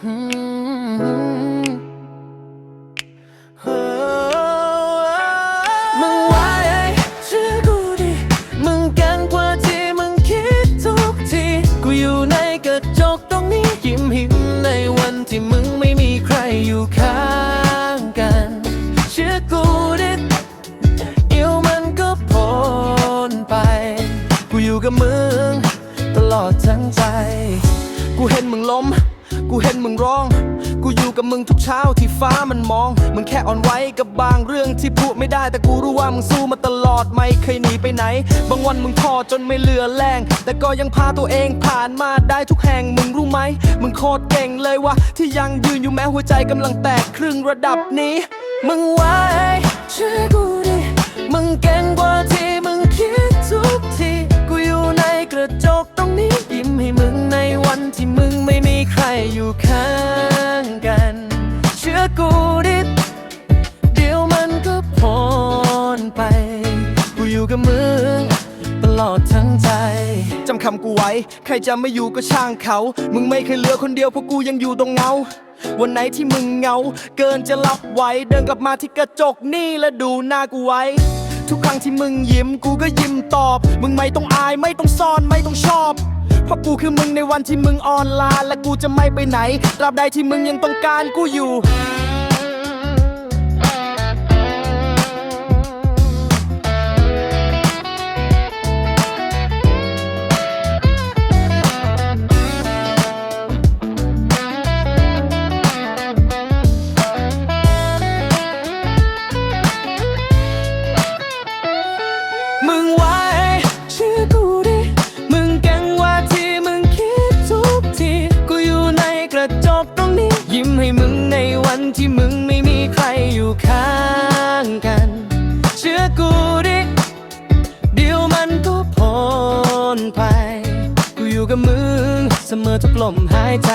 มึงไว้เชื่อกูดิ มึงเกงกว่าที่มึงคิดทุกที กูอยู่ในกระจกตรงนี้ยิ้มหิมในวันที่มึงไม่มีใครอยู่ข้างกัน เชื่อกูดิอวมันก็พนไป กูอยู่กับมึง ตลอดทั้งใจ กูเห็นมึงล้ม กูเห็นมึงร้อง กูอยู่กับมึงทุกเช้าที่ฟ้ามันมอง มึงแค่อ่อนไหวกับบางเรื่องที่พูดไม่ได้แต่กูรู้ว่ามึงสู้มาตลอดไม่เคยหนีไปไหน บางวันมึงท้อจนไม่เหลือแรง แต่ก็ยังพาตัวเองผ่านมาได้ทุกแห่งมึงรู้ไหม มึงโคตรเก่งเลยว่ะที่ยังยืนอยู่แม้หัวใจกำลังแตกครึ่งระดับนี้ มึงไหวเชื่อกูดิมึงเก่งกว่าที่มึงคิดทุกทีกูอยู่ในกระจกตรงนี้ยิ้มให้มึงในวันที่มึงไม่ อยู่ข้างกัน เชื่อกูดิเดี๋ยวมันก็พ้นไป กูอยู่กับมึงตลอดทั้งใจจำคำกูไว้ ใครจะไม่อยู่ก็ช่างเขา มึงไม่เคยเหลือคนเดียวเพราะกูยังอยู่ตรงเงา วันไหนที่มึงเงา เกินจะรับไหวเดินกลับมาที่กระจกนี่และดูหน้ากูไว้ ทุกครั้งที่มึงยิ้มกูก็ยิ้มตอบ มึงไม่ต้องอายไม่ต้องซ่อนไม่ต้องชอบ เพราะกูคือมึงในวันที่มึงออนไลน์และกูจะไม่ไปไหนตราบใดที่มึงยังต้องการกูอยู่ วันที่มึงไม่มีใครอยู่ข้างกัน เชื่อกูดิ เดี๋ยวมันก็พ้นไป กูอยู่กับมึงเสมอทุกลมหายใจ